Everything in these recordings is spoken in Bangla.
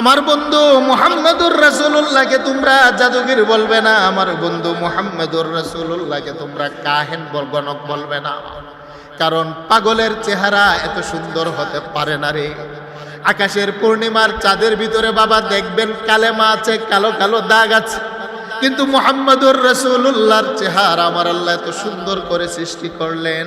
আমার বন্ধু মোহাম্মদুর রাসূলুল্লাহকে তোমরা জাদুগির বলবে না, আমার বন্ধু মোহাম্মদুর রাসূলুল্লাহকে তোমরা কাহেন বলগণক বলবে না। কারণ পাগলের চেহারা এত সুন্দর হতে পারে না রে। আকাশের পূর্ণিমার চাঁদের ভিতরে বাবা দেখবেন কালেমা আছে, কালো কালো দাগ আছে। কিন্তু মোহাম্মদুর রসুল্লাহর চেহারা আমার আল্লাহ এত সুন্দর করে সৃষ্টি করলেন।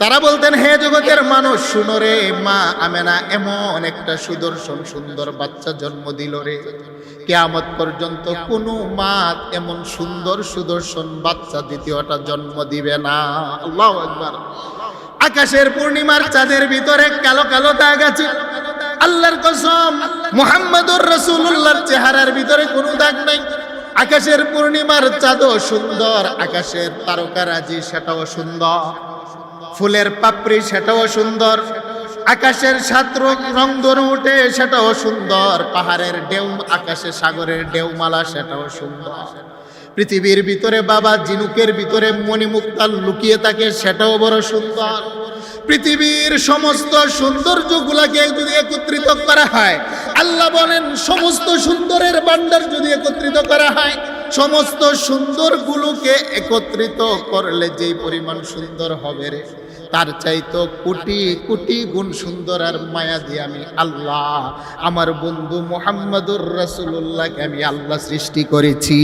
তারা বলতেন, হে জগতের মানুষ, শুনো রে মা আমেনা, এমন একটা সুদর্শন সুন্দর বাচ্চা জন্ম দিল রে। কেয়ামত পর্যন্ত কোনো মা এমন সুন্দর সুদর্শন বাচ্চা দ্বিতীয়টা জন্ম দিবে না। আল্লাহ একবার আকাশের পূর্ণিমার চাঁদের ভিতরে কালো কালো দাগ আছে। আল্লাহর কসম, মুহাম্মদুর রাসূলুল্লাহর চেহারার ভিতরে কোনো দাগ নাই। আকাশের পূর্ণিমার চাঁদও সুন্দর, আকাশের তারকারাজি সেটাও সুন্দর। ফুলের পাপড়ি সেটাও সুন্দর, আকাশের সাত রং রং ধরে উঠে সেটাও সুন্দর, পাহাড়ের ঢেউ, আকাশে সাগরের ঢেউমালা সেটাও সুন্দর। পৃথিবীর ভিতরে বাবা জিনুকের ভিতরে মণিমুক্তাল লুকিয়ে থাকে সেটাও বড় সুন্দর। পৃথিবীর সমস্ত সৌন্দর্যগুলাকে যদি একত্রিত করা হয়, আল্লাহ বলেন সমস্ত সুন্দরের ভান্ডার যদি একত্রিত করা হয়, সমস্ত সুন্দরগুলোকে একত্রিত করলে যেই পরিমাণ সুন্দর হবে রে। তার চাইতো কোটি কোটি গুণ সুন্দর আর মায়া দিয়ে আমি আল্লাহ, আমার বন্ধু মোহাম্মদুর রাসূলুল্লাহকে আমি আল্লাহ সৃষ্টি করেছি।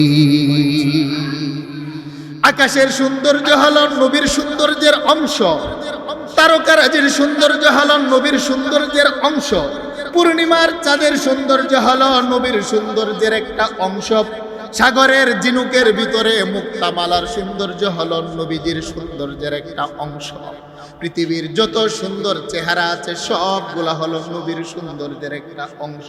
আকাশের সৌন্দর্য হল নবীর সৌন্দর্যের অংশ, তারকারাজির সৌন্দর্য হল নবীর সৌন্দর্যের অংশ, পূর্ণিমার চাঁদের সৌন্দর্য হল নবীর সৌন্দর্যের একটা অংশ, সাগরের জিনুকের ভিতরে মুক্তামালার সৌন্দর্য হল নবীজির সৌন্দর্যের একটা অংশ। পৃথিবীর যত সুন্দর চেহারা আছে সবগুলা হলো নবীর সৌন্দর্যের একটা অংশ।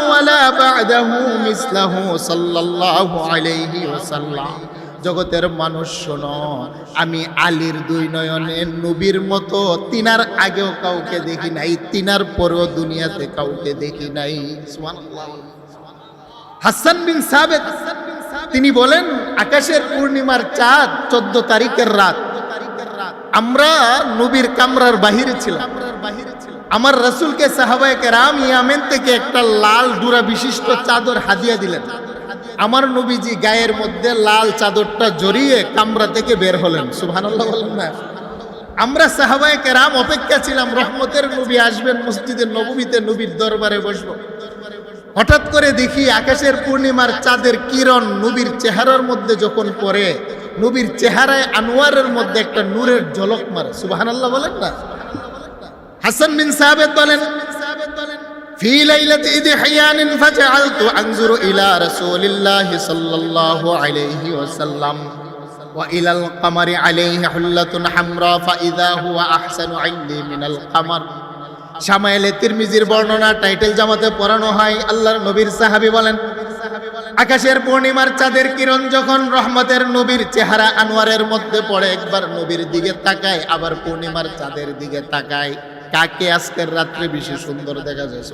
ক্বাবলাহু ওয়ালা বা'দাহু মিসলাহু সাল্লাল্লাহু আলাইহি ওয়াসাল্লাম। জগতের মানুষ শোনো, আমি আলীর দুই নয়নে নবীর মতো তিনার আগেও কাউকে দেখি নাই, তিনার পরেও দুনিয়াতে কাউকে দেখি নাই। হাসান বিন সাবেত, তিনি বলেন, আকাশের পূর্ণিমার চাঁদ চোদ্দ তারিখের রাত। আমরা নবীর কামরার বাহিরে ছিলাম। আমার রসুলকে সাহাবায়কে রাম ইয়ামেন থেকে একটা লাল ডুরা বিশিষ্ট চাদর হাদিয়া দিলেন। আমার নবীজি গায়ের মধ্যে লাল চাদরটা জড়িয়ে কামরা থেকে বের হলেন। সুবহানাল্লাহ বলেন না। আমরা সাহাবায়ে কেরাম অপেক্ষা ছিলাম, রহমতের নবী আসবেন মসজিদের নবমীতে নবীর দরবারে বসব। হঠাৎ করে দেখি আকাশের পূর্ণিমার চাঁদের কিরণ নবীর চেহারার মধ্যে যখন পড়ে, নবীর চেহারায় আনোয়ারের মধ্যে একটা নূরের ঝলক মারে। সুবহানাল্লাহ বলেন না? হাসান বিন সাহাবেদ বলেন في ليلة إذ حيان فجعلت أنظر إلى رسول الله صلى الله عليه وسلم وإلى القمر عليه حلة حمراء فإذا هو أحسن عندي من القمر সামাইলে তিরমিজির বর্ণনা টাইটেল জামাতে পড়ানো হয় আল্লাহর নবীর সাহাবী বলেন আকাশের পূর্ণিমার চাঁদের কিরণ যখন রহমতের নবীর চেহারা আনোয়ারের মধ্যে পড়ে একবার নবীর দিকে তাকায় আবার পূর্ণিমার চাঁদের দিকে তাকায় কাকে আজকের রাত্রে বেশি সুন্দর দেখা যায়।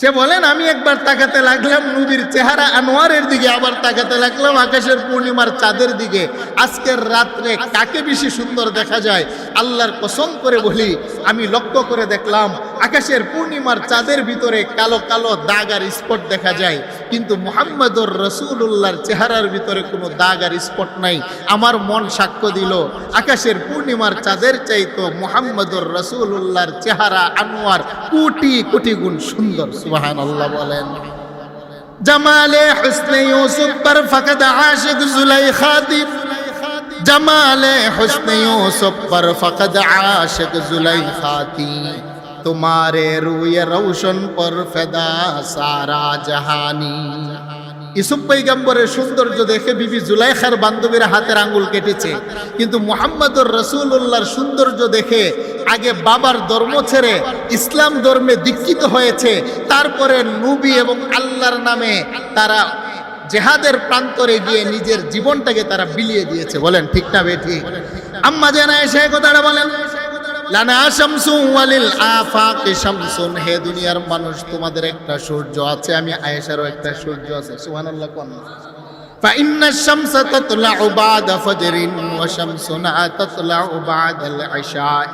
সে বলেন, আমি একবার তাকাতে লাগলাম নবীর চেহারা আনোয়ারের দিকে, আবার তাকাতে লাগলাম আকাশের পূর্ণিমার চাঁদের দিকে। আজকের রাত্রে কাকে বেশি সুন্দর দেখা যায়? আল্লাহর কসম করে বলি, আমি লক্ষ্য করে দেখলাম আকাশের পূর্ণিমার চাঁদের ভিতরে কালো কালো দাগ আর স্পট দেখা যায়। কিন্তু মোহাম্মদর রসুল্লাহর চেহারার ভিতরে কোনো দাগ আর স্পট নাই। আমার মন সাক্ষ্য দিল, আকাশের পূর্ণিমার চাঁদের চাইতো মোহাম্মদর রসুল্লাহর চেহারা আনোয়ার কোটি কোটি গুণ সুন্দর সুবাহান আল্লাহ বলেন। জামালে হসনে ইউসুফ পর ফকদ আশিক জুলাইখা দিব জামালে হসনে ইউসুফ পর ফকদ আশিক জুলাইখা দিব তোমারে রুয়ে রৌশন পর ফেদা সারা জাহানি। ইসুফ পৈগম্বরের সৌন্দর্য দেখে বিবি জুলাইখার বান্ধবীর হাতের আঙ্গুল কেটেছে। কিন্তু মোহাম্মদুর রসুল্লাহর সৌন্দর্য দেখে আগে বাবার ধর্ম ছেড়ে ইসলাম ধর্মে দীক্ষিত হয়েছে। তারপরে নুবি এবং আল্লাহর নামে তারা জেহাদের প্রান্তরে গিয়ে নিজের জীবনটাকে তারা বিলিয়ে দিয়েছে। বলেন, ঠিক না বেঠি আম্মা জানা এসে কথাটা বলেন। লানা শামসু ওয়ালিল আফাকি শামসুন, হে দুনিয়ার মানুষ, তোমাদের একটা সূর্য আছে, আমি আয়েশারও একটা সূর্য আছে। সুবহানাল্লাহ, কোন? فإن الشمس تطلع بعد فجر وشمسنا تطلع بعد العشاء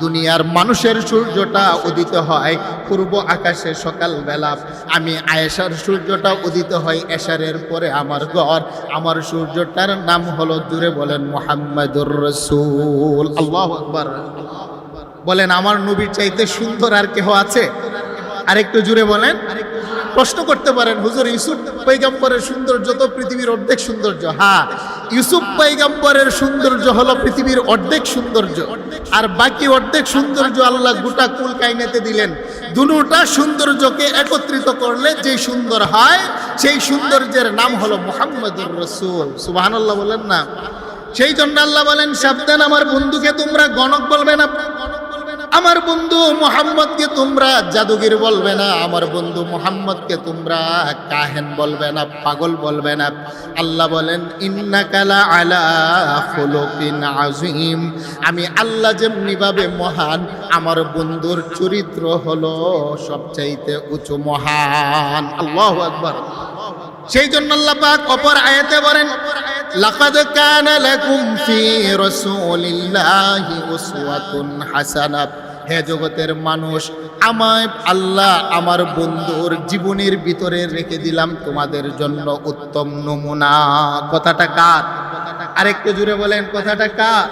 দুনিয়ার মানুষের সূর্যটা উদিত হয় পূর্ব আকাশে সকালবেলা আমি আয়েশার সূর্যটা উদিত হয় এশারের পরে আমার ঘর আমার সূর্যটার নাম হলো জুড়ে বলেন মোহাম্মদুর রসুল আল্লাহ আকবার বলেন আমার নবীর চাইতে সুন্দর আর কেহ আছে আরেকটু জুড়ে বলেন প্রশ্ন করতে পারেন। হুজুর ইউসুফ পৈগম্বরের সৌন্দর্য তো পৃথিবীর অর্ধেক সৌন্দর্য। হ্যাঁ ইউসুফ পৈগম্বরের সৌন্দর্য হলো পৃথিবীর অর্ধেক সৌন্দর্য। আর বাকি অর্ধেক সৌন্দর্য আল্লাহ গোটা কুল কাইনেতে দিলেন। দুটা সৌন্দর্যকে একত্রিত করলে যে সুন্দর হয়, সেই সৌন্দর্যের নাম হলো মোহাম্মদুর রসুল। সুবহানাল্লাহ বলেন না? সেই জন্য আল্লাহ বলেন, সাবধান আমার বন্ধুকে তোমরা গণক বলবে না। আমার বন্ধু মোহাম্মদকে তোমরা জাদুগির বলবে না, আমার বন্ধু মোহাম্মদকে তোমরা কাহেন বলবে না, পাগল বলবে না। আল্লাহ বলেন ইন্নাকালা আলা আজিম আমি আল্লাহ যেমনিভাবে মহান, আমার বন্ধুর চরিত্র হলো সবচাইতে উঁচু মহান। আল্লাহ আকবার। সেই জন্য আল্লাহ পাক অপর আয়াতে বলেন লাকাদ কানা লাকুম ফি রাসূলিল্লাহি উসওয়াতুন হাসানা হে জগতের মানুষ, আমায় আল্লাহ আমার বন্ধুর জীবনের ভিতরে রেখে দিলাম, তোমাদের জন্য উত্তম নমুনা। কথাটা কার? আরেকটু জুড়ে বলেন, কথাটা কার?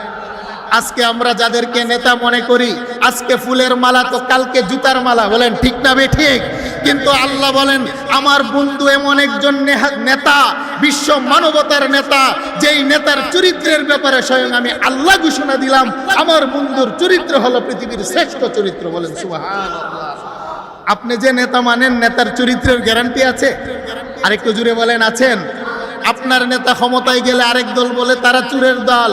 আজকে আমরা যাদেরকে নেতা মনে করি, আজকে ফুলের মালা তো কালকে জুতার মালা, বলেন ঠিক না বে ঠিক? কিন্তু আল্লাহ বলেন, আমার বন্ধু এমন একজন নেতা, বিশ্ব মানবতার নেতা, যেই নেতার চরিত্রের ব্যাপারে স্বয়ং আমি আল্লাহ ঘোষণা দিলাম, আমার বন্ধুর চরিত্র হলো পৃথিবীর শ্রেষ্ঠ চরিত্র বলেন সুবহান আপনি যে নেতা মানেন, নেতার চরিত্রের গ্যারান্টি আছে? আরেকটু জুড়ে বলেন, আছেন? আপনার নেতা ক্ষমতায় গেলে আরেক দল বলে তারা চুরের দল,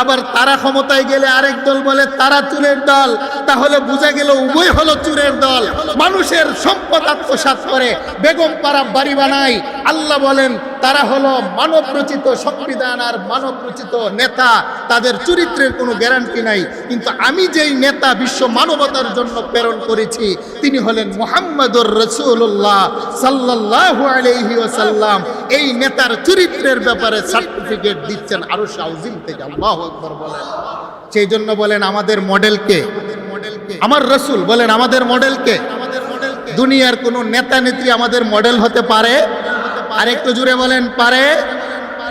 আবার তারা ক্ষমতায় গেলে আরেক দল বলে তারা চুরের দল তাহলে বোঝা গেল উভয় হলো চুরের দল। মানুষের সম্পদ আত্মসাৎ করে, বেগম পাড়া বাড়ি বানায়। আল্লাহ বলেন, তারা হলো মানব রচিত সংবিধান আর মানব রচিত নেতা। তাদের চরিত্রের কোনো গ্যারান্টি নাই। কিন্তু আমি যেই নেতা বিশ্ব মানবতার জন্য প্রেরণ করেছি, তিনি হলেন মোহাম্মদুর রসুল্লাহ সাল্লাহ আলহি ওসাল্লাম এই নেতার চরিত্রের ব্যাপারে সার্টিফিকেট দিচ্ছেন আরও সাউজিম থেকে, আল্লাহ আকবর বলেন। সেই জন্য বলেন, আমাদের মডেলকে আমার রসুল বলেন, আমাদের মডেলকে দুনিয়ার কোনো নেতা নেত্রী আমাদের মডেল হতে পারে? আর একটু জুড়ে বলেন, পারে?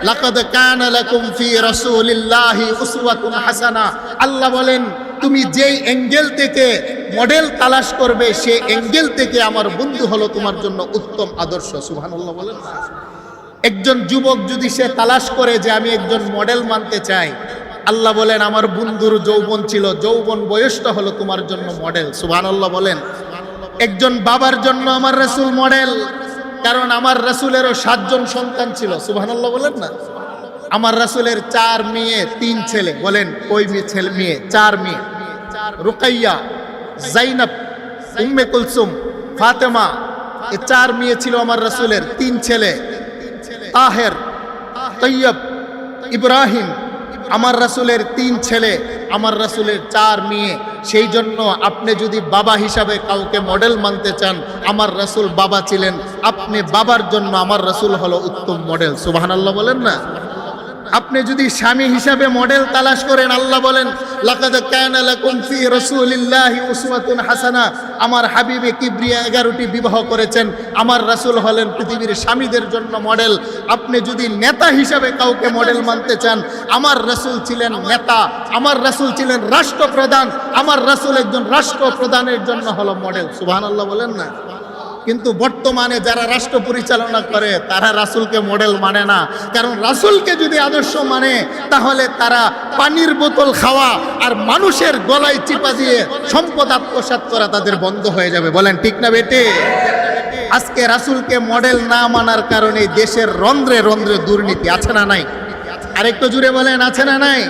লাকাদ কানা লাকুম ফি রাসূলিল্লাহি উসওয়াতুন হাসানা। আল্লাহ বলেন, তুমি যেই অ্যাঙ্গেল থেকে মডেল তালাশ করবে, সেই অ্যাঙ্গেল থেকে আমার বন্ধু হলো তোমার জন্য উত্তম আদর্শ। সুবহানাল্লাহ বলেন একজন যুবক যদি সে তালাশ করে যে আমি একজন মডেল মানতে চাই আল্লাহ বলেন, আমার বন্ধুর যৌবন ছিল। যৌবন বয়সটা হলো তোমার জন্য মডেল সুবহানাল্লাহ বলেন, একজন বাবার জন্য আমার রসুল মডেল কারণ আমার রসুলেরও সাতজন সন্তান ছিল। সুবহানাল্লাহ বলেন না? আমার রসুলের চার মেয়ে, তিন ছেলে। বলেন, ওই মেয়ে ছেলে, মেয়ে, চার মেয়ে। রুকাইয়া, জাইনাব, উম্মে কুলসুম, ফাতেমা, এ চার মেয়ে ছিল আমার রসুলের। তিন ছেলে, তাহের, তৈয়ব, ইব্রাহিম আমার রাসুলের তিন ছেলে, আমার রাসুলের চার মেয়ে। সেই জন্য আপনি যদি বাবা হিসাবে কাউকে মডেল মানতে চান, আমার রাসুল বাবা ছিলেন। আপনি বাবার জন্য আমার রাসুল হলো উত্তম মডেল সুবহানাল্লাহ বলেন না? আপনি যদি স্বামী হিসাবে মডেল তালাশ করেন, আল্লাহ বলেন হাসানা। আমার হাবিবে কিবরিয়া 11টি বিবাহ করেছেন। আমার রাসূল হলেন পৃথিবীর স্বামীদের জন্য মডেল আপনি যদি নেতা হিসাবে কাউকে মডেল মানতে চান, আমার রাসূল ছিলেন নেতা, আমার রাসূল ছিলেন রাষ্ট্রপ্রধান, আমার রাসূল একজন রাষ্ট্রপ্রধানের জন্য হলো মডেল সুবহানাল্লাহ বলেন না? কিন্তু বর্তমানে যারা রাষ্ট্র পরিচালনা করে, তারা রাসূলকে মডেল মানে না। কারণ রাসূলকে যদি আদর্শ মানে তাহলে তারা পানির বোতল খাওয়া আর মানুষের গলায় চিপা দিয়ে সম্পদ আত্মসাৎ করা তাদের বন্ধ হয়ে যাবে। বলেন ঠিক না বেটে? আজকে রাসূলকে মডেল না মানার কারণে দেশের রন্ধ্রে রন্ধ্রে দুর্নীতি, আছে না নাই? আরেকটু জুড়ে বলেন, আছে না নাই?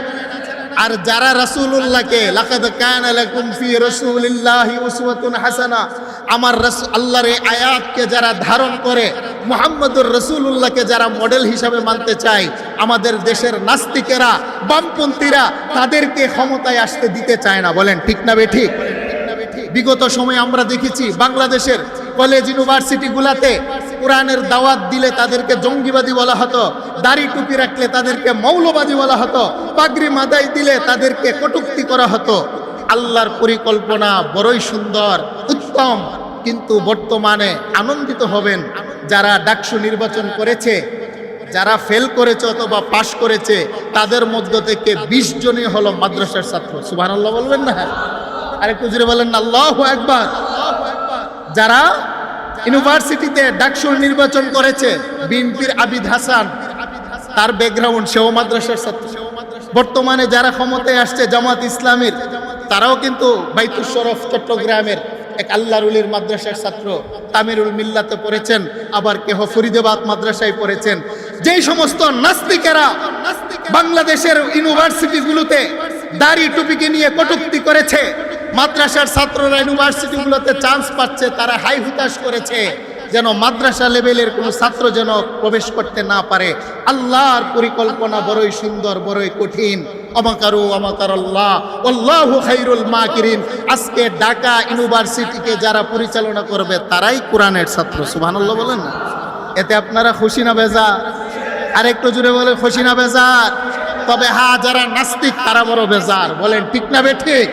আর যারা রাসূলুল্লাহকে, লাকাদ কানা লাকুম ফি রাসূলিল্লাহি উসওয়াতুন হাসানা আমার আল্লাহর এই আয়াতকে যারা ধারণ করে, মুহাম্মদুর রাসূলুল্লাহকে যারা মডেল হিসাবে মানতে চায়, আমাদের দেশের নাস্তিকেরা, বামপন্থীরা তাদেরকে ক্ষমতায় আসতে দিতে চায় না। বলেন, ঠিক না বে ঠিক? বিগত সময়ে আমরা দেখেছি বাংলাদেশের কলেজ ইউনিভার্সিটিগুলাতে কোরআনের দাওয়াত দিলে তাদেরকে জঙ্গিবাদী বলা হতো, দাড়ি টুপি রাখলে তাদেরকে মৌলবাদী বলা হতো, পাগড়ি মাদাই দিলে তাদেরকে কটুক্তি করা হতো। আল্লাহর পরিকল্পনা বড়ই সুন্দর, উত্তম, কিন্তু বর্তমানে আনন্দিত হবেন যারা ডাকসু নির্বাচন করেছে, যারা ফেল করেছে অথবা পাশ করেছে, তাদের মধ্য থেকে বিশ জনই হলো মাদ্রাসার ছাত্র। সুবহানাল্লাহ বলবেন না? আরেকটু জুড়ে বলেন না, আল্লাহ একবার যারা ইউনিভার্সিটিতে ডাকসুর নির্বাচন করেছে, বিএনপির আবিদ হাসান, তার ব্যাকগ্রাউন্ড সেও মাদ্রাসার ছাত্র। বর্তমানে যারা ক্ষমতায় আসছে জামাত ইসলামের, তারাও কিন্তু বাইতুল শরফ চট্টগ্রামের এক আল্লাহরুলির মাদ্রাসার ছাত্র। তামিরুল মিল্লাতে পড়েছেন, আবার কেহ ফরিদাবাদ মাদ্রাসায় পড়েছেন। যেই সমস্ত নাস্তিকেরা বাংলাদেশের ইউনিভার্সিটিগুলোতে দাড়ি টুপিকে নিয়ে কটুক্তি করেছে মাদ্রাসার ছাত্ররা ইউনিভার্সিটিগুলোতে চান্স পাচ্ছে, তারা হাই হুতাশ করেছে যেন মাদ্রাসা লেভেলের কোনো ছাত্র যেন প্রবেশ করতে না পারে। আল্লাহর পরিকল্পনা বড়ই সুন্দর, বড়ই কঠিন। অমাকারু অমাকার আল্লাহ আল্লাহ খাইরুল মাকিরিন। আজকে ঢাকা ইউনিভার্সিটিকে যারা পরিচালনা করবে, তারাই কোরআনের ছাত্র, সুবহানাল্লাহ বলেন এতে আপনারা খুশি না বেজা আর একটু জুড়ে বলে খুশি না বেজার? তবে হা যারা নাস্তিক, তারা বড় বেজার। বলেন, ঠিক না বে ঠিক?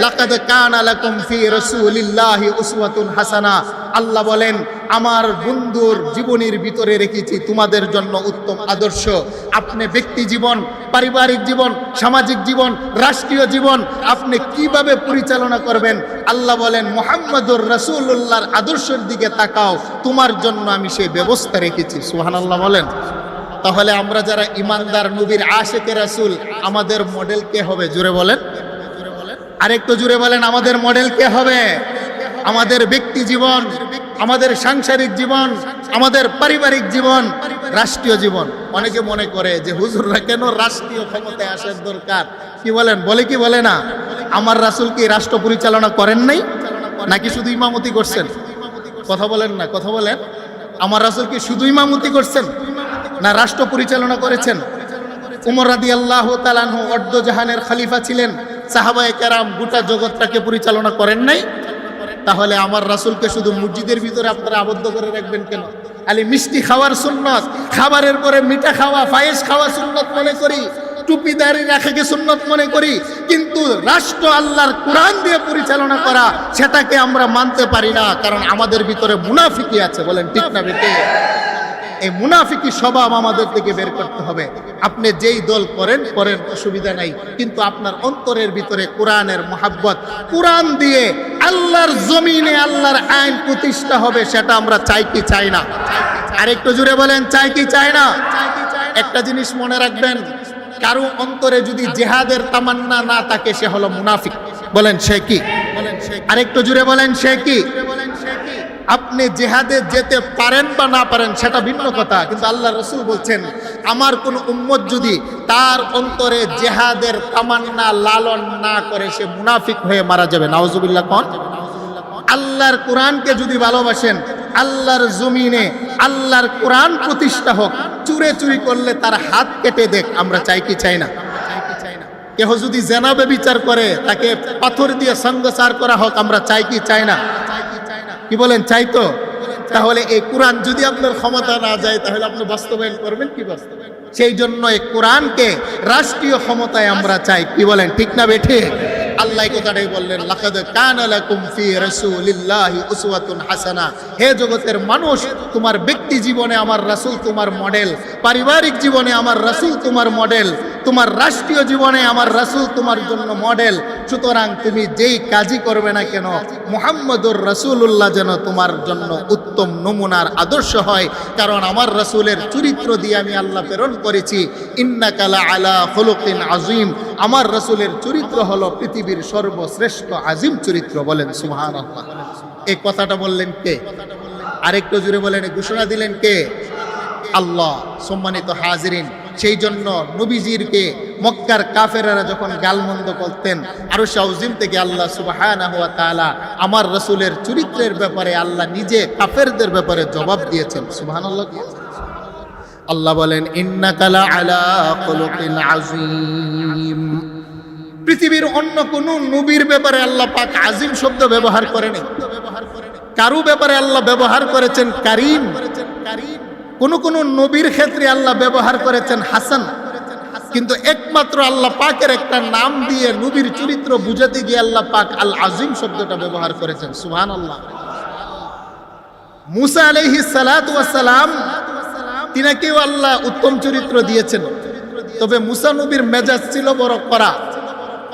লাকাদ কানা লাকুম ফি রাসূলিল্লাহি উসওয়াতুন হাসানা। আল্লাহ বলেন, আমার বন্ধুর জীবনের ভিতরে রেখেছি তোমাদের জন্য উত্তম আদর্শ। আপনি ব্যক্তি জীবন, পারিবারিক জীবন, সামাজিক জীবন, রাষ্ট্রীয় জীবন, আপনি কীভাবে পরিচালনা করবেন? আল্লাহ বলেন, মোহাম্মদুর রাসূলুল্লাহর আদর্শের দিকে তাকাও, তোমার জন্য আমি সেই ব্যবস্থা রেখেছি। সুবহানাল্লাহ বলেন। তাহলে আমরা যারা ইমানদার নবীর আশেকে রাসূল, আমাদের মডেল কে হবে? জুড়ে বলেন। আরেকটু জুড়ে বলেন, আমাদের মডেল কে হবে? আমাদের ব্যক্তি জীবন, আমাদের সাংসারিক জীবন, আমাদের পারিবারিক জীবন, রাষ্ট্রীয় জীবন। অনেকে মনে করে যে হুজুররা কেন রাষ্ট্রীয় ক্ষমতায় আসার দরকার? কি বলেন? বলে কি বলে না? আমার রাসূল কি রাষ্ট্র পরিচালনা করেন নাই? নাকি শুধু ইমামতি করছেন? কথা বলেন না, কথা বলেন। আমার রাসুল কি শুধু ইমামতি করছেন? না রাষ্ট্র পরিচালনা করেছেন? উমর রাদি আল্লাহ তালানহ অর্ধ জাহানের খালিফা ছিলেন। সাহাবায়ে কেরাম গোটা জগৎটাকে পরিচালনা করেন নাই? তাহলে আমার রাসুলকে শুধু মসজিদের ভিতরে আপনারা আবদ্ধ করে রাখবেন কেন? আলি মিষ্টি খাওয়ার সুন্নত, খাবারের পরে মিঠা খাওয়া, পায়েস খাওয়া সুন্নত মনে করি, টুপি দাঁড়িয়ে রাখাকে সুন্নত মনে করি, কিন্তু রাষ্ট্র আল্লাহর কোরআন দিয়ে পরিচালনা করা, সেটাকে আমরা মানতে পারি না, কারণ আমাদের ভিতরে মুনাফিকি আছে, বলেন ঠিক না বেটে? এই মুনাফিকি স্বভাব আমাদের থেকে বের করতে হবে। আপনি যেই দল করেন করেন অসুবিধা নাই। কিন্তু আপনার অন্তরের ভিতরে কোরআনের মহাব্বত। কোরআন দিয়ে আল্লাহর জমিনে আল্লাহর আইন প্রতিষ্ঠা হবে, সেটা আমরা চাই কি চাই না? আর একটু জুড়ে বলেন, চাই কি চাই না? একটা জিনিস মনে রাখবেন, কারও অন্তরে যদি জেহাদের তামান্না না থাকে, সে হলো মুনাফিক। বলেন সে কি? সে আরেকটু জুড়ে বলেন, সে কি? আপনি জেহাদে যেতে পারেন বা না পারেন, সেটা ভিন্ন কথা। কিন্তু আল্লাহ রসুল বলছেন, আমার কোন উম্মত যদি তার অন্তরে জেহাদের তামান্না লালন না করে, সে মুনাফিক হয়ে মারা যাবে। নাওজুবিল্লাহ কন? আল্লাহর কোরআনকে যদি ভালোবাসেন, আল্লাহর জমিনে আল্লাহর কোরআন প্রতিষ্ঠা হোক, চুরে চুরি করলে তার হাত কেটে দেখ, আমরা চাই কি চাই না? কেহ যদি জেনাবে বিচার করে, তাকে পাথর দিয়ে সঙ্গসার করা হোক, আমরা চাই কি চাই না? কি বলেন, চাই তো? তাহলে এই কোরআন যদি আপনার ক্ষমতা না যায়, তাহলে আপনি বাস্তবায়ন করবেন কি বাস্তবায়ন সেই জন্য এই কোরআনকে রাষ্ট্রীয় ক্ষমতায় আমরা চাই, কি বলেন, ঠিক না বেঠে? আল্লাহ কথাটাই বললেন, লাকাদ কানা লাকুম ফি রাসূলিল্লাহি উসওয়াতুন হাসানা। হে জগতের মানুষ, তোমার ব্যক্তি জীবনে আমার রাসূল তোমার মডেল। পারিবারিক জীবনে আমার রাসূল তোমার মডেল। তোমার রাষ্ট্রীয় জীবনে আমার রাসূল তোমার জন্য মডেল। সুতরাং তুমি যেই কাজই করবে না কেন, মুহাম্মদুর রাসূলুল্লাহ যেন তোমার জন্য উত্তম নমুনার আদর্শ হয়। কারণ আমার রাসূলের চরিত্র দিয়ে আমি আল্লাহ প্রেরণ করেছি। ইন্নাকালা আলা খুলুকিন আজিম আমার রাসূলের চরিত্র হলো পৃথিবীর সর্বশ্রেষ্ঠ আজিম চরিত্র বলেন, সুবহানাল্লাহ। এই কথাটা বললেন কে? আরেকটু জুড়ে বলেন ঘোষণা দিলেন কে? আল্লাহ, সম্মানিত হাজিরিন। সেই জন্য নবীজিরকে মক্কার কাফেরারা যখন গালমন্দ করতেন, আরও শাউজিম থেকে আল্লাহ তাআলা আমার রসুলের চরিত্রের ব্যাপারে আল্লাহ নিজে কাফেরদের ব্যাপারে জবাব দিয়েছেন। সুবহানাল্লাহ আল্লাহ আল্লাহ বলেন ইন্নাকালা আলা পৃথিবীর অন্য কোন নবীর ব্যাপারে আল্লাহ পাক আজিম শব্দ ব্যবহার করেনি। কারু ব্যাপারে আল্লাহ ব্যবহার করেছেন কারিম। কোন কোন নবীর ক্ষেত্রে আল্লাহ ব্যবহার করেছেন হাসান। কিন্তু একমাত্র আল্লাহ পাকের একটা নাম দিয়ে নবীর চরিত্র বুঝাতে গিয়ে আল্লাহ পাক আল আজিম শব্দটা ব্যবহার করেছেন। সুহান আল্লাহ মুসা আলহি সালাম তিনাকেও আল্লাহ উত্তম চরিত্র দিয়েছেন। তবে মুসা নবীর মেজাজ ছিল বড় করা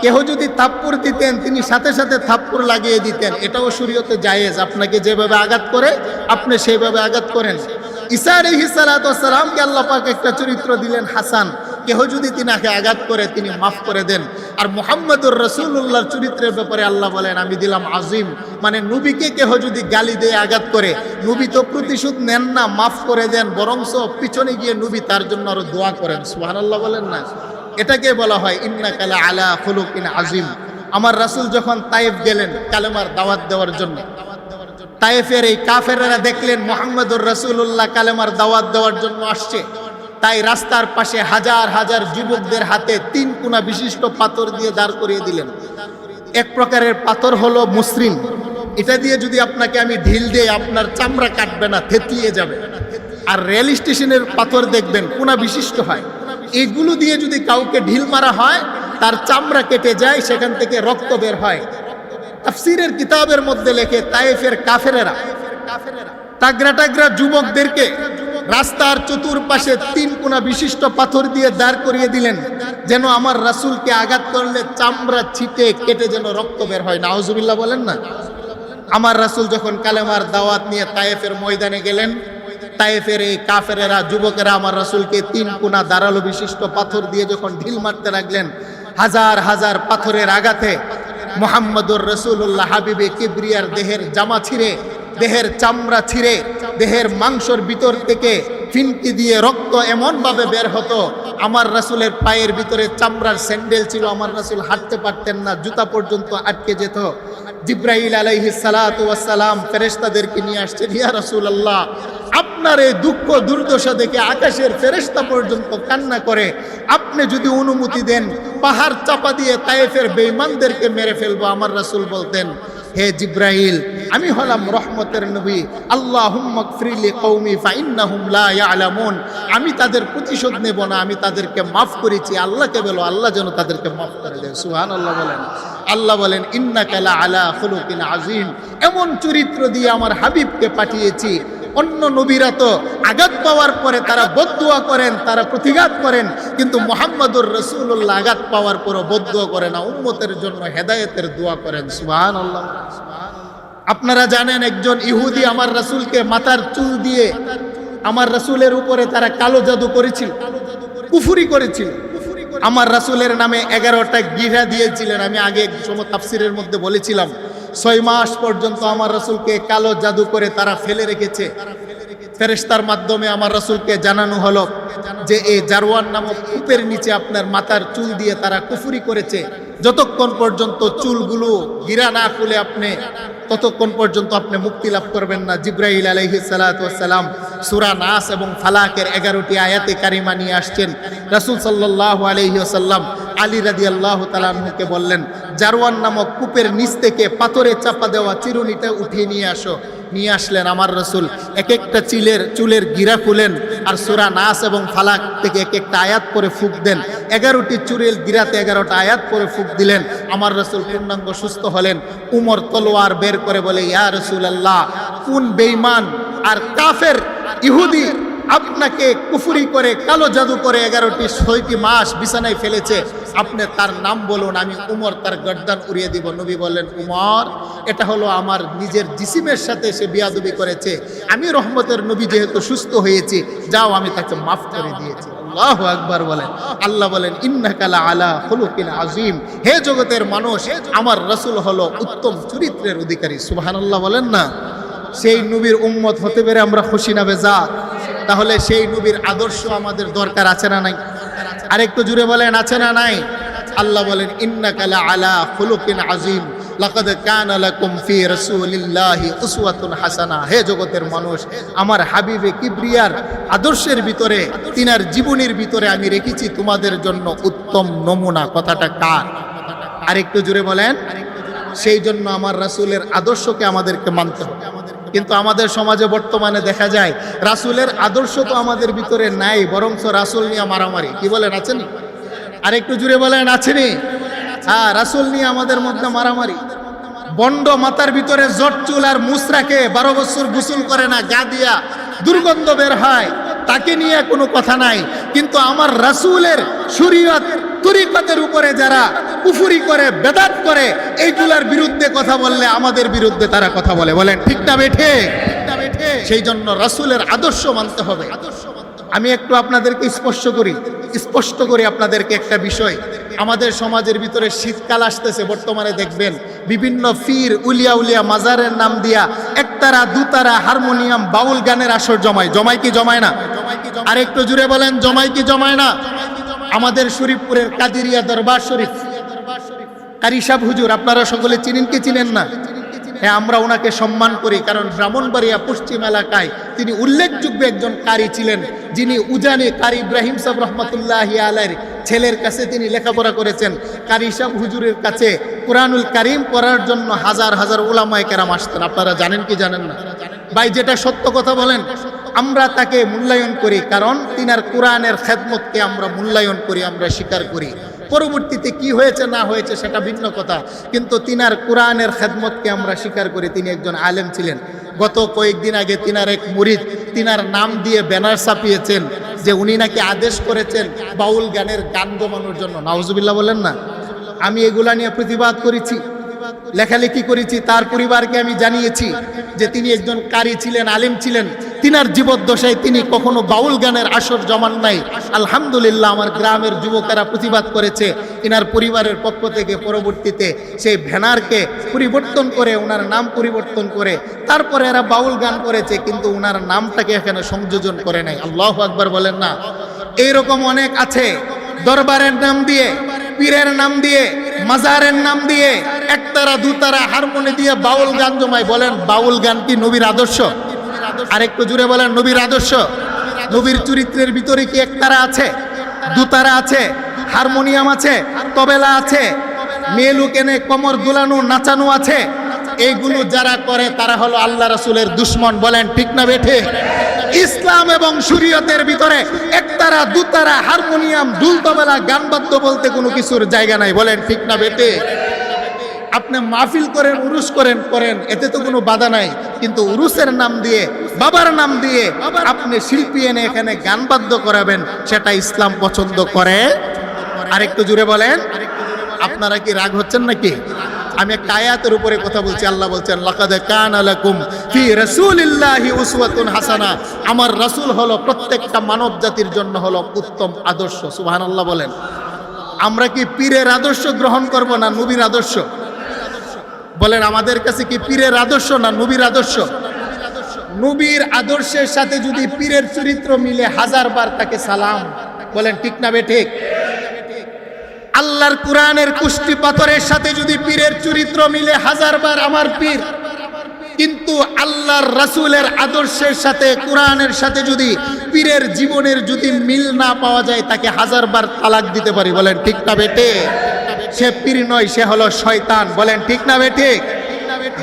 কেহ যদি থাপ্পুর দিতেন, তিনি সাথে সাথে থাপ্পুর লাগিয়ে দিতেন। এটাও শরীয়তে জায়েজ। আপনাকে যেভাবে আঘাত করে, আপনি সেইভাবে আঘাত করেন। ঈসা আলহি সালাতামকে আল্লাহ পাক একটা চরিত্র দিলেন হাসান। কেহ যদি তিনাকে আঘাত করে, তিনি মাফ করে দেন। আর মোহাম্মদুর রসুল্লাহর চরিত্রের ব্যাপারে আল্লাহ বলেন, আমি দিলাম আজিম। মানে নবীকে কেহ যদি গালি দিয়ে, আঘাত করে, নবী তো প্রতিশোধ নেন না, মাফ করে দেন বরংস পিছনে গিয়ে নবী তার জন্য আরও দোয়া করেন। সুহান আল্লাহ বলেন না? এটাকে বলা হয় ইন্না কালা আলা ফুলুক ইন আজিম। আমার রাসূল যখন তাইফ গেলেন কালেমার দাওয়াত দেওয়ার জন্য তাইফের এই কাফেরেরা দেখলেন মোহাম্মদুর রসুল্লাহ কালেমার দাওয়াত দেওয়ার জন্য আসছে। তাই রাস্তার পাশে হাজার হাজার যুবকদের হাতে তিন কোনা বিশিষ্ট পাথর দিয়ে দাঁড় করিয়ে দিলেন। এক প্রকারের পাথর হলো মুসরিন এটা দিয়ে যদি আপনাকে আমি ঢিল দিয়ে আপনার চামড়া কাটবে না থেতলিয়ে যাবে। আর রেল স্টেশনের পাথর দেখবেন, কোনা বিশিষ্ট হয়। এগুলো দিয়ে যদি কাউকে ঢিল মারা হয়, তার চামড়া কেটে যায়, সেখান থেকে রক্ত বের হয়। তাফসিরের কিতাবের মধ্যে লেখে তায়েফের কাফেরেরা। তাগরা টাগরা যুবকদেরকে রাস্তার চতুর্পাশে তিন কোনা বিশিষ্ট পাথর দিয়ে দাঁড় করিয়ে দিলেন, যেন আমার রাসূলকে আঘাত করলে চামড়া ছিটে কেটে যেন রক্ত বের হয়। নাউজুবিল্লাহ বলেন না? আমার রাসূল যখন কালেমার দাওয়াত নিয়ে তায়েফের ময়দানে গেলেন, তায়েফের এই কাফেরেরা, যুবকেরা আমার রাসূলকে তিন কোনা দাঁড়াল বিশিষ্ট পাথর দিয়ে যখন ঢিল মারতে লাগলেন, হাজার হাজার পাথরের আঘাতে মোহাম্মদুর রসুল্লাহ হাবিবে কিবরিয়ার দেহের জামা ছিঁড়ে, দেহের চামড়া ছিঁড়ে, দেহের মাংসর ভিতর থেকে ফিনকি দিয়ে রক্ত এমনভাবে বের হতো, আমার রাসুলের পায়ের ভিতরে চামড়ার স্যান্ডেল ছিল, আমার রাসুল হাঁটতে পারতেন না, জুতা পর্যন্ত আটকে যেত। জিব্রাহিল আলাইহি সালাম ফেরেস্তাদেরকে নিয়ে আসছেন, ইয়া রাসুল আল্লাহ আপনার এই দুঃখ দুর্দশা দেখে আকাশের ফেরেস্তা পর্যন্ত কান্না করে। আপনি যদি অনুমতি দেন, পাহাড় চাপা দিয়ে তায়েফের বেঈমানদেরকে মেরে ফেলব, আমার রাসুল বলতেন। হে জিব্রাইল, আমি হলাম রহমতের নবী। আল্লাহ ইয়ালামুন। আমি তাদের প্রতিশোধ নেব না, আমি তাদেরকে মাফ করেছি। আল্লাহকে বলো, আল্লাহ যেন তাদেরকে মাফ করে দেয়। সুহান আল্লাহ বলেন। আল্লাহ বলেন ইন্নাকালা আলা খুলুকিন আজিম এমন চরিত্র দিয়ে আমার হাবিবকে পাঠিয়েছি। অন্য নবীরা তো আঘাত পাওয়ার পরে তারা বদুয়া করেন, তারা প্রতিঘাত করেন, কিন্তু মোহাম্মদুর রসুল্লাহ আঘাত পাওয়ার পরও বদুয়া করে না, উম্মতের জন্য হেদায়েতের দোয়া করেন। সুবাহান আল্লাহ আপনারা জানেন, একজন ইহুদি আমার রাসূলকে মাথার চুল দিয়ে আমার রাসূলের উপরে তারা কালো জাদু করেছিল, কুফুরি করেছিল। আমার রাসুলের নামে এগারোটা গিরা দিয়েছিলেন, আমি আগে সময় তাফসিরের মধ্যে বলেছিলাম, ছয় মাস পর্যন্ত আমার রাসুলকে কালো জাদু করে তারা ফেলে রেখেছে। ফেরেস্তার মাধ্যমে আমার রাসুলকে জানানো হলো যে এই জারওয়ান নামক কূপের নিচে আপনার মাথার চুল দিয়ে তারা কুফুরি করেছে। যতক্ষণ পর্যন্ত চুলগুলো গিরা না খুলে আপনি, ততক্ষণ পর্যন্ত আপনি মুক্তি লাভ করবেন না। জিব্রাহিল আলহি সালাম সুরা নাস এবং ফালাকের এগারোটি আয়াতে কারিমা নিয়ে আসছেন। রাসুল সাল্লাহ আলহি আসাল্লাম আলী রাদি আল্লাহ তালাহুকে বললেন, জারওয়ান নামক কূপের নিচ থেকে পাথরে চাপা দেওয়া চিরুনিটা উঠিয়ে নিয়ে আসো। নিয়ে আসলেন আমার রসুল। এক একটা চিলের চুলের গিরা খুলেন আর সুরা নাস এবং ফালাক থেকে এক একটা আয়াত পরে ফুক দেন। এগারোটি চুরের গিরাতে এগারোটা আয়াত পরে ফুক দিলেন। আমার রসুল পূর্ণাঙ্গ সুস্থ হলেন। উমর তলোয়ার বের করে বলে, ইয়া রসুল আল্লাহ কোন বেইমান আর কাফের, ইহুদি আপনাকে কুফুরি করে, কালো জাদু করে এগারোটি ছয়টি মাস বিছানায় ফেলেছে। আপনি তার নাম বলুন, আমি উমর তার গর্দান উড়িয়ে দিব। নবী বললেন, উমর, এটা হলো আমার নিজের জিসিমের সাথে সে বিয়াদবি করেছে। আমি রহমতের নবী যেহেতু সুস্থ হয়েছি, যাও আমি তাকে মাফ করে দিয়েছি। আল্লাহ আকবার বলেন। আল্লাহ বলেন ইন্নাকালা আলা হলুকিন আজিম হে জগতের মানুষ, আমার রসুল হলো উত্তম চরিত্রের অধিকারী। সুবহানাল্লাহ বলেন না? সেই নবীর উম্মত হতে পেরে আমরা খুশি না বেজাত তাহলে সেই নবীর আদর্শ আমাদের দরকার আছে না নাই? আরেকটু জুড়ে বলেন, আছে না নাই? আল্লাহ বলেন ইন্নাকালা আলা খুলুকিন আজিম লাকাদ কানা লাকুম ফি রাসূলিল্লাহি উসওয়াতুন হাসানা। হে জগতের মানুষ, আমার হাবিবে কিবরিয়ার আদর্শের ভিতরে, তিনার জীবনের ভিতরে আমি রেখেছি তোমাদের জন্য উত্তম নমুনা। কথাটা কার? আরেকটু জুড়ে বলেন, সেই জন্য আমার রাসূলের আদর্শকে আমাদেরকে মানতে হবে। কিন্তু আমাদের সমাজে বর্তমানে দেখা যায়, রাসূলের আদর্শ তো আমাদের ভিতরে নাই, বরঞ্চ রাসূল নিয়ে মারামারি। কি বলেন আর একটু জুড়ে বলেন আছেনি হ্যাঁ রাসূল নিয়ে আমাদের মধ্যে মারামারি। বন্ড মাতার ভিতরে জট চুল আর মুসরাকে বারো বছর গোসল করে না, গা দিয়া দুর্গন্ধ বের হয়, তাকে নিয়ে কোনো কথা নাই। কিন্তু আমার রাসূলের শরীয়ত তরিকতের উপরে যারা কুফুরি করে, বেদাত করে, এইগুলার বিরুদ্ধে কথা বললে আমাদের বিরুদ্ধে তারা কথা বলে। বলেন, ঠিক না বেঠে সেই জন্য রাসূলের আদর্শ মানতে হবে। আমি একটু আপনাদেরকে স্পষ্ট করি। স্পষ্ট করি আপনাদেরকে একটা বিষয়। আমাদের সমাজের ভিতরে শীতকাল আসতেছে, বর্তমানে দেখবেন বিভিন্ন ফির, উলিয়া উলিয়া মাজারের নাম দিয়া একতারা, দুতারা, হারমোনিয়াম, বাউল গানের আসর জমায়। জমায় কি জমায় না? আর একটু জুড়ে বলেন, জমায় কি জমায় না? আমাদের শরীফপুরের কাদিরিয়া দরবার শরীফ। কারিসাব হুজুর, আপনারা সকলে চিনেন কি চিনেন না? হ্যাঁ আমরা ওনাকে সম্মান করি, কারণ ব্রাহ্মণবাড়িয়া পশ্চিম এলাকায় তিনি উল্লেখযোগ্য একজন কারি ছিলেন, যিনি উজানে কারি ইব্রাহিম সাহ রহমতুল্লাহ আলাইর ছেলের কাছে তিনি লেখাপড়া করেছেন। কারি সাহ হুজুরের কাছে কোরআনুল কারিম পড়ার জন্য হাজার হাজার ওলামায় কেরাম আসতেন, আপনারা জানেন কি জানেন না? ভাই, যেটা সত্য কথা বলেন আমরা তাকে মূল্যায়ন করি, কারণ তিনার কোরআনের খেদমতকে আমরা মূল্যায়ন করি, আমরা স্বীকার করি। পরবর্তীতে কি হয়েছে, না হয়েছে সেটা ভিন্ন কথা, কিন্তু তিনার কোরআনের খেদমতকে আমরা স্বীকার করি। তিনি একজন আলেম ছিলেন। গত কয়েকদিন আগে তিনার এক মুরিদ তিনার নাম দিয়ে ব্যানার ছাপিয়েছেন যে উনি নাকি আদেশ করেছেন বাউল গানের গান জমানোর জন্য। নাউজুবিল্লাহ বলেন না? আমি এগুলা নিয়ে প্রতিবাদ করেছি। লেখালেখি করেছি, তার পরিবারকে আমি জানিয়েছি যে তিনি একজন কারি ছিলেন, আলেম ছিলেন। তিনার জীবদ্দশায় তিনি কখনো বাউল গানের আসর জমান নাই। আলহামদুলিল্লাহ, আমার গ্রামের যুবকেরা প্রতিবাদ করেছে। তিনার পরিবারের পক্ষ থেকে পরবর্তীতে সেই ভ্যানারকে পরিবর্তন করে, ওনার নাম পরিবর্তন করে, তারপরে এরা বাউল গান করেছে, কিন্তু ওনার নামটাকে এখানে সংযোজন করে নাই। আল্লাহ আকবার বলেন না। এইরকম অনেক আছে। দরবারের নাম দিয়ে পীরের নাম দিয়ে, মাজারের নাম দিয়ে, একতারা, দুতারা, হারমোনি দিয়ে বাউল গান জমায়। বলেন, বাউল গান কি নবীর আদর্শ? আরেকটু জুড়ে বলেন, নবীর আদর্শ? নবীর চরিত্রের ভিতরে কি একতারা আছে? দুতারা আছে? হারমোনিয়াম আছে? তবেলা আছে? মেয়ে লোক এনে কমর দুলানো, নাচানো আছে? এইগুলো যারা করে, তারা হলো আল্লাহ রসুলের দুশ্মন। বলেন, ঠিক না বেঠে? ইসলাম এবং শরীয়তের ভিতরে একতারা, দুতারা, হারমোনিয়াম দুল তবেলা গান বাদ্য বলতে কোনো কিছুর জায়গা নাই। বলেন, ঠিক না বেটে আপনি মাহফিল করেন, উরুস করেন করেন, এতে তো কোনো বাধা নাই। কিন্তু উরুসের নাম দিয়ে, বাবার নাম দিয়ে আপনি শিল্পী এনে এখানে গান বাদ্য করাবেন, সেটা ইসলাম পছন্দ করে। আরেকটু জুড়ে বলেন, আপনারা কি রাগ হচ্ছেন নাকি? আমি একটা আয়াতের উপরে কথা বলছি, আল্লাহ বলছেন, লাকাদ কানা লাকুম ফি রাসূলিল্লাহি উসওয়াতুন হাসানা। আমার রাসূল হলো প্রত্যেকটা মানব জাতির জন্য হলো উত্তম আদর্শ, সুবহানাল্লাহ বলেন। আমরা কি পীরের আদর্শ গ্রহণ করব না নবীর আদর্শ? বলেন, আমাদের কাছে কি পীরের আদর্শ না নবীর আদর্শ? নবীর আদর্শের সাথে যদি পীরের চরিত্র মিলে হাজার বার তাকে সালাম, বলেন, ঠিক না বে ঠিক? আল্লাহর কোরআনের কুষ্টি পাথরের সাথে যদি পীরের চরিত্র মিলে হাজার বার আমার পীর, কিন্তু আল্লাহর রাসূলের আদর্শের সাথে কোরআনের সাথে যদি পীরের জীবনের যদি মিল না পাওয়া যায়, তাকে হাজার বার তালাক দিতে পারি। বলেন, ঠিক না বেটে? সে পীর নয়, সে হলো শয়তান। বলেন, ঠিক না বেটে?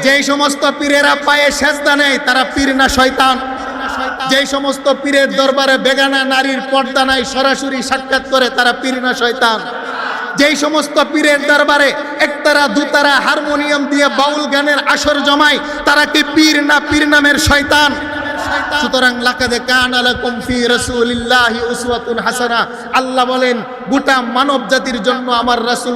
যেই সমস্ত পীরেরা পায়ে সেজদা নেয়, তারা পীর না শয়তান। যেই সমস্ত পীরের দরবারে বেগানা নারীর পর্দা নাই, সরাসরি সাক্ষাৎ করে তারা পীর না শয়তান। যেই সমস্ত পীরের দরবারে একতারা, দুতারা হারমোনিয়াম দিয়ে বাউল গানের আসর জমায় তারা কি পীর না পীর নামের শয়তান? সুতরাং লাকাদে কান আল্লাহ বলেন, গোটা মানব জাতির জন্য আমার রাসূল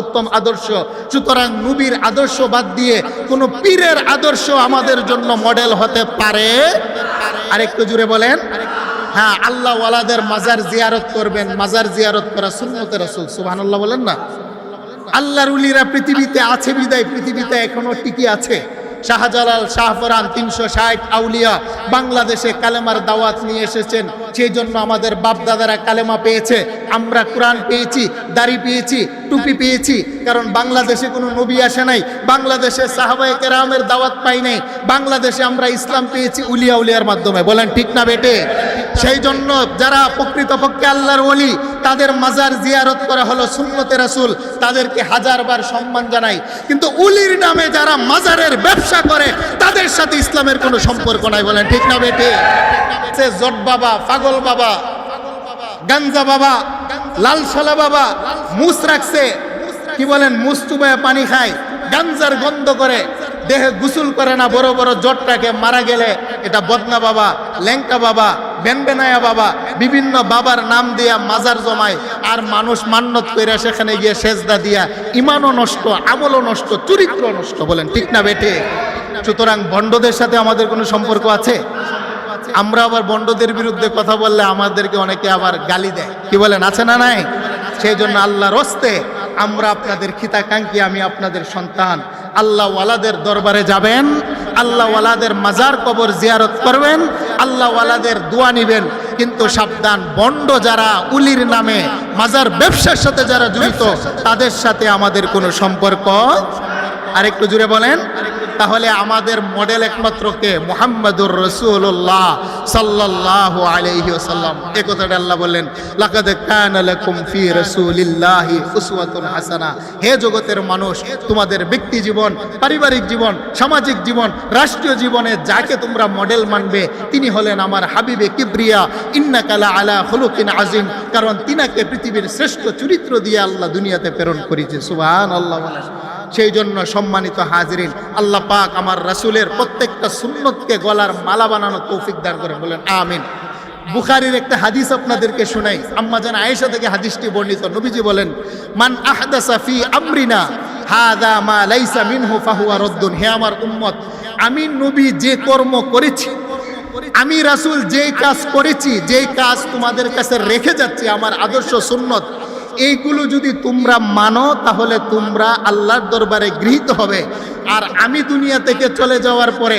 উত্তম আদর্শ। সুতরাং নবীর আদর্শ বাদ দিয়ে কোনো পীরের আদর্শ আমাদের জন্য মডেল হতে পারে? আরেকটু জুড়ে বলেন। হ্যাঁ আল্লাহ ওয়ালাদের মাজার জিয়ারত করবেন, মাজার জিয়ারত করা সুন্নতে রাসূল, সুবহানাল্লাহ বলেন না? আল্লাহর উলিরা পৃথিবীতে আছে বিদায়, পৃথিবীতে এখনও টিকে আছে। শাহজালাল শাহফরান তিনশো ষাট আউলিয়া বাংলাদেশে কালেমার দাওয়াত নিয়ে এসেছেন। সেই জন্য আমাদের বাপদাদারা কালেমা পেয়েছে। আমরা কোরআন পেয়েছি, দাড়ি পেয়েছি, টুপি পেয়েছি। কারণ বাংলাদেশে কোনো নবী আসে নাই, বাংলাদেশে সাহাবায়ে কেরামের দাওয়াত পাই নাই। বাংলাদেশে আমরা ইসলাম পেয়েছি উলিয়া উলিয়ার মাধ্যমে। বলেন ঠিক না বেটে? সেই জন্য যারা প্রকৃতপক্ষে আল্লাহর ওলি, তাদের মাজার জিয়ারত করা হলো সুন্নতে রাসূল, তাদেরকে হাজারবার সম্মান জানাই। কিন্তু উলির নামে যারা মাজারের ব্যবসা করে, তাদের সাথে ইসলামের কোনো সম্পর্ক নাই বলেন ঠিক না বেটে সে জট বাবা, পাগল বাবা, গাঞ্জা বাবা লালসলা বাবা, মুস রাখছে। কি বলেন? মুস পানি খায়, গাঞ্জার গন্ধ করে, দেহে গোসল করে না, বড় বড় জটটাকে মারা গেলে, এটা বদনা বাবা, ল্যাংটা বাবা বেনবেনায়া বাবা বিভিন্ন বাবার নাম দিয়া মাজার জমায়, আর মানুষ মান্নত করে সেখানে গিয়ে সেজদা দিয়া, ইমানও নষ্ট, আমলও নষ্ট চরিত্র নষ্ট বলেন, ঠিক না বেটে সুতরাং বন্ডদের সাথে আমাদের কোনো সম্পর্ক আছে? আমরা আবার বন্ডদের বিরুদ্ধে কথা বললে আমাদেরকে অনেকে আবার গালি দেয়। কি বলেন, আছে না নাই? সেই জন্য আল্লাহর রস্তে আমরা আপনাদের খিতাকাঙ্ক্ষী, আমি আপনাদের সন্তান। আল্লাহ ওয়ালাদের দরবারে যাবেন আল্লাহ ওয়ালাদের মাজার কবর জিয়ারত করবেন, আল্লাহওয়ালাদের দোয়া নিবেন। কিন্তু সাবধান, বন্ড যারা উলির নামে মাজার ব্যবসার সাথে যারা জড়িত, তাদের সাথে আমাদের কোনো সম্পর্ক আরেকটু জুড়ে বলেন। তাহলে আমাদের মডেল একমাত্র কে? মোহাম্মদুর রসুল্লাহ সাল্লাহ আলাইহি ওসাল্লাম এ কথাটা আল্লাহ বললেন হে জগতের মানুষ, তোমাদের ব্যক্তি জীবন, পারিবারিক জীবন, সামাজিক জীবন, রাষ্ট্রীয় জীবনে যাকে তোমরা মডেল মানবে, তিনি হলেন আমার হাবিবে কিবরিয়া। ইন্নাকালা আলা খুলুকিন আজিম কারণ তিনাকে পৃথিবীর শ্রেষ্ঠ চরিত্র দিয়ে আল্লাহ দুনিয়াতে প্রেরণ করেছে। সুবহানাল্লাহ বলেন। সেই জন্য সম্মানিত হাজিরিন, আল্লাহ পাক আমার রাসূলের প্রত্যেকটা সুন্নতকে গলার মালা বানানো তৌফিক করে বলেন, আমিন। বুখারির একটা হাদিস আপনাদেরকে শোনাই। আম্মা জান আয়েশা থেকে হাদিসটি বর্ণিত, নবীজি বলেন, মান আহদাসা ফি আমরিনা, হাদা মা লাইসা মিনহু ফাহুয়া রদ্দুন। হে আমার উম্মত, আমি নবী যে কর্ম করেছি, আমি রাসূল যেই কাজ করেছি, যেই কাজ তোমাদের কাছে রেখে যাচ্ছি, আমার আদর্শ সুন্নত এইগুলো যদি তোমরা মানো, তাহলে তোমরা আল্লাহর দরবারে গৃহীত হবে। আর আমি দুনিয়া থেকে চলে যাওয়ার পরে